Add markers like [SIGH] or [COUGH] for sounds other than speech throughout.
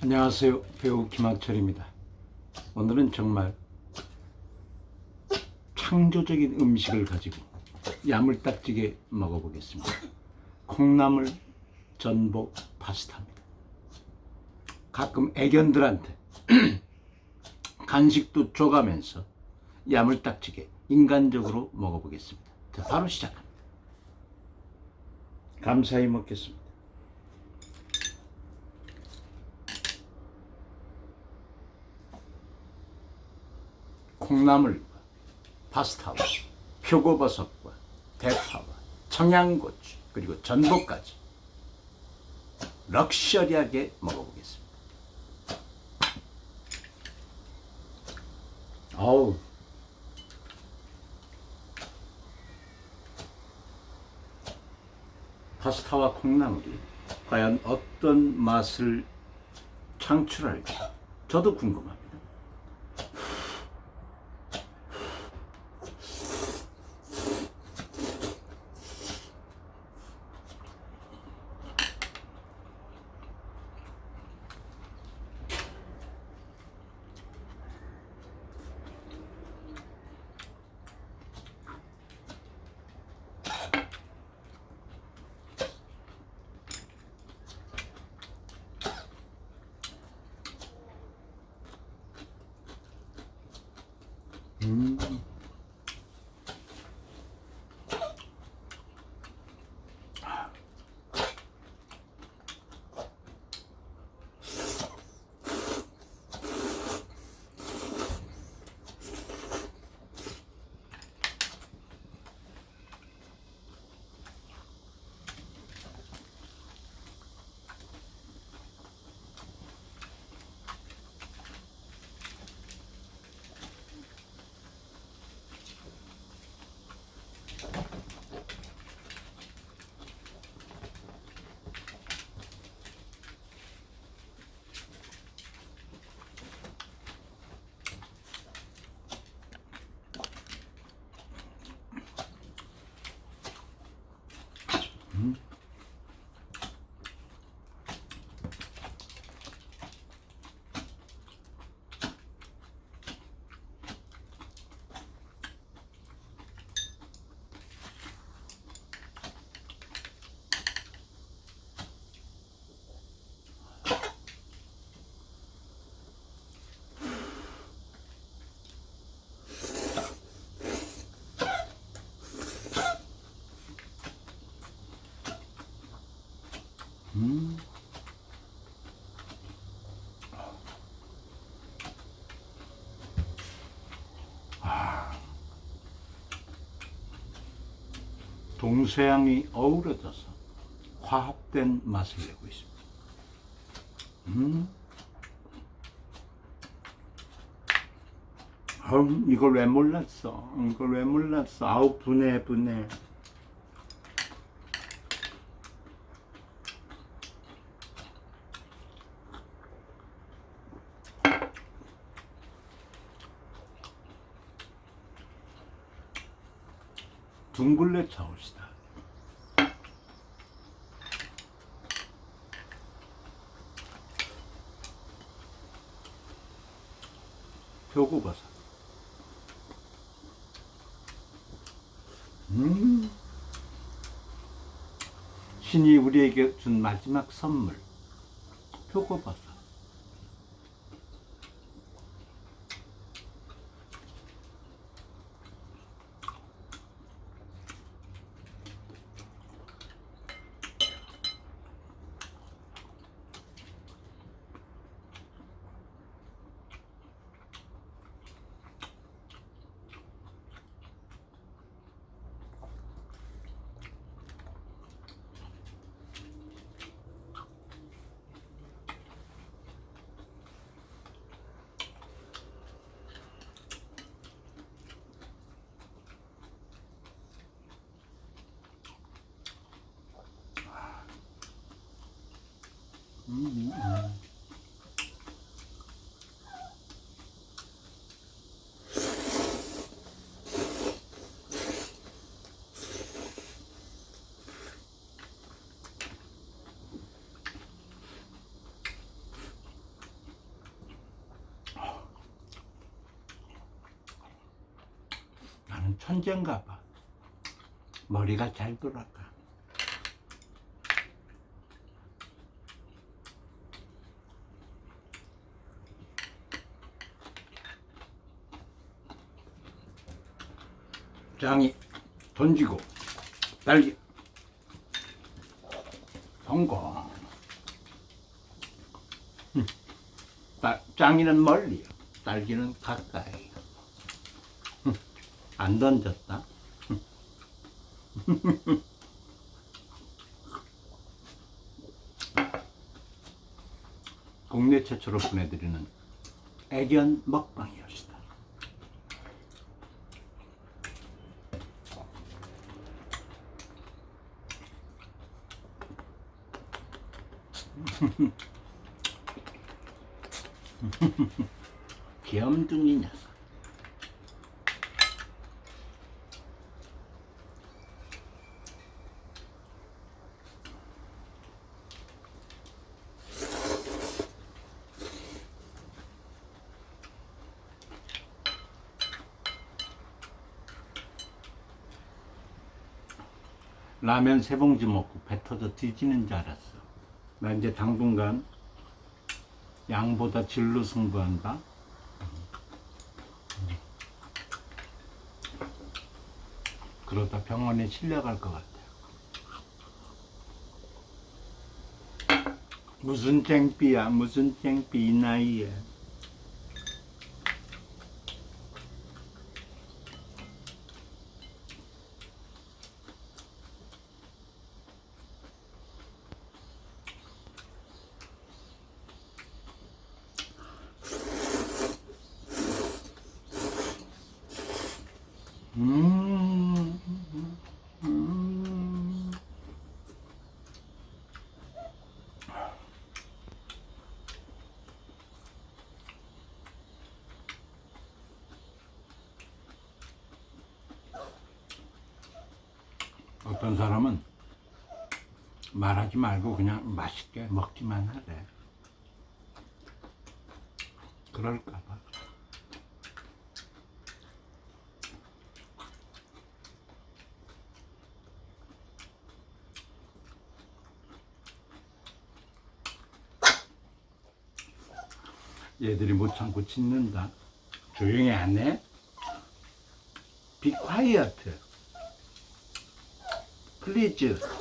안녕하세요. 배우 김학철입니다. 오늘은 정말 창조적인 음식을 가지고 야물딱지게 먹어보겠습니다. 콩나물 전복 파스타입니다. 가끔 애견들한테 [CLEARS THROAT] 간식도 줘가면서 야물딱지게 인간적으로 먹어보겠습니다. 자, 바로 시작합니다. 감사히 먹겠습니다. 콩나물과 파스타와 표고버섯과 대파와 청양고추 그리고 전복까지 럭셔리하게 먹어보겠습니다. 아우 파스타와 콩나물이 과연 어떤 맛을 창출할지 저도 궁금합니다. 음. 동서양이 어우러져서 화합된 맛을 내고 있습니다. 음. 음, 이걸 왜 몰랐어? 이걸 왜 몰랐어? 아우 분해 분해. 둥글레 차올시다. 표고버섯. 음. 신이 우리에게 준 마지막 선물. 표고버섯. 나는 천재인가 봐. 머리가 잘 돌아가. 장이 던지고 딸기 성공. 음. 딸- 짱이는 멀리, 딸기는 가까이. 음. 안 던졌다. [LAUGHS] 국내 최초로 보내드리는 애견 먹방이었습니다. 녀석. 라면 세 봉지 먹고 배 터져 뒤지는 줄 알았어. 나 이제 당분간 양보다 질로 승부한다. 그러다 병원에 실려갈 것 같아. 무슨 땡삐야, 무슨 땡삐 이 나이에. 어떤 사람은 말하지 말고 그냥 맛있게 먹기만 하래. 그럴까봐. 얘들이 못 참고 짖는다. 조용히 안 해? Be quiet. Please.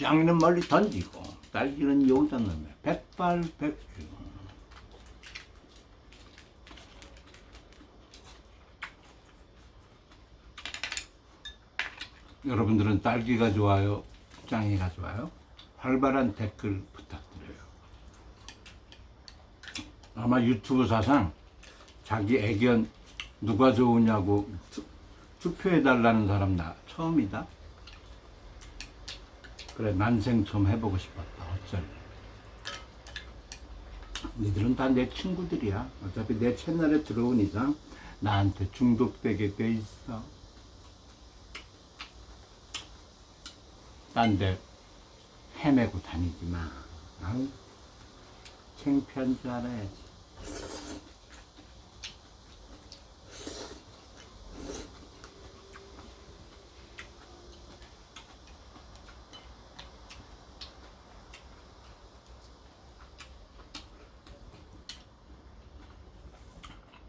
짱이는 멀리 던지고 딸기는 여기다 넣으면 백발백중. 여러분들은 딸기가 좋아요? 짱이가 좋아요? 활발한 댓글 부탁드려요. 아마 유튜브 사상 자기 애견 누가 좋으냐고 투, 투표해달라는 사람 나 처음이다. 그래 난생 처음 해보고 싶었다. 어쩔 니들은 다 내 친구들이야. 어차피 내 채널에 들어온 이상 나한테 중독되게 돼 있어. 딴 데 헤매고 다니지 마. 아우 창피한 줄 알아야지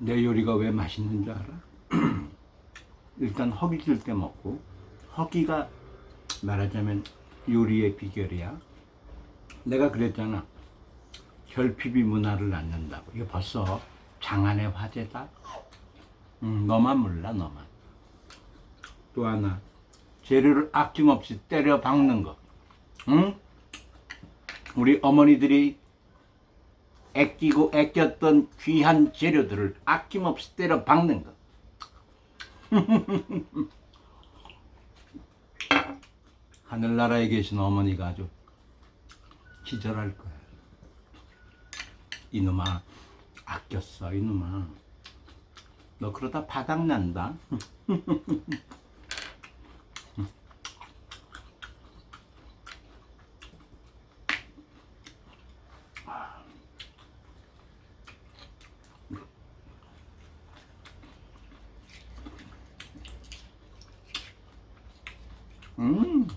내 요리가 왜 맛있는 줄 알아? [CLEARS THROAT] 일단 허기 질 때 먹고 허기가 말하자면 요리의 비결이야. 내가 그랬잖아. 결핍이 문화를 낳는다고. 이거 벌써 장안의 화제다. 음, 너만 몰라 너만. 또 하나 재료를 아낌없이 때려 박는 거. 응? 우리 어머니들이 아끼고 아꼈던 귀한 재료들을 아낌없이 때려 박는 것. [LAUGHS] 하늘나라에 계신 어머니가 아주 기절할 거야. 이놈아, 바뀌었어 이놈아 너 그러다 바닥난다 [LAUGHS] 음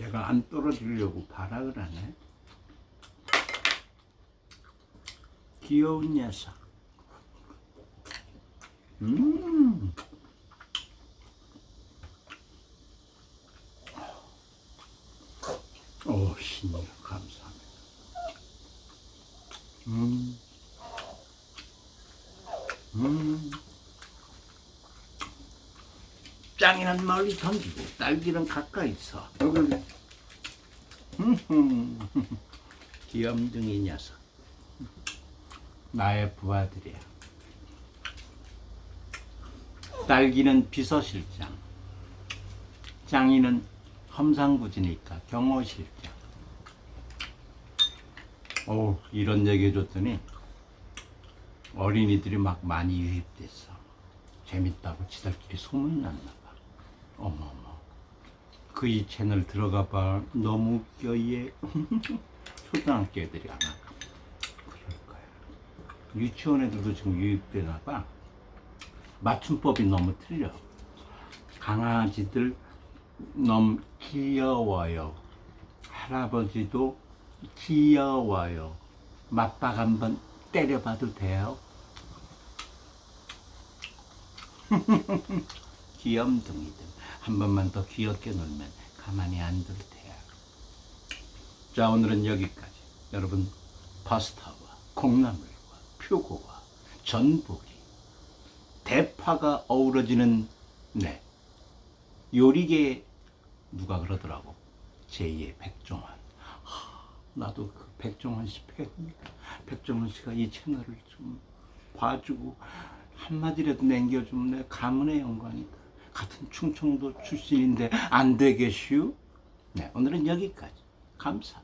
얘가 안 떨어지려고 발악을 하네 귀여운 녀석. 음. 오, 신이요. 감사합니다. 음. 음. 짱이는 멀리 던지고 딸기는 가까이 있어. 음. 귀염둥이 녀석. 나의 부하들이야. 딸기는 비서실장, 장인은 험상궂으니까 경호실장. 오, 이런 얘기 해줬더니 어린이들이 막 많이 유입됐어. 재밌다고 지들끼리 소문났나 봐. 어머머. 그이 채널 들어가 봐. 너무 웃겨, 얘. [LAUGHS] 초등학교 애들이 아마. 그럴 거야. 유치원 애들도 지금 유입되나 봐. 맞춤법이 너무 틀려. 강아지들 너무 귀여워요. 할아버지도 귀여워요. 맞박 한번 때려봐도 돼요? [LAUGHS] 귀염둥이들. 한 번만 더 귀엽게 놀면 가만히 안 둘 테야. 자, 오늘은 여기까지. 여러분, 파스타와 콩나물과 표고와 전복이 대파가 어우러지는 네 요리계 누가 그러더라고 제2의 백종원 하, 나도 그 백종원 씨 팬입니다 백종원 씨가 이 채널을 좀 봐주고 한마디라도 남겨주면 내 가문의 영광이다 같은 충청도 출신인데 안 되겠슈? 네 오늘은 여기까지 감사합니다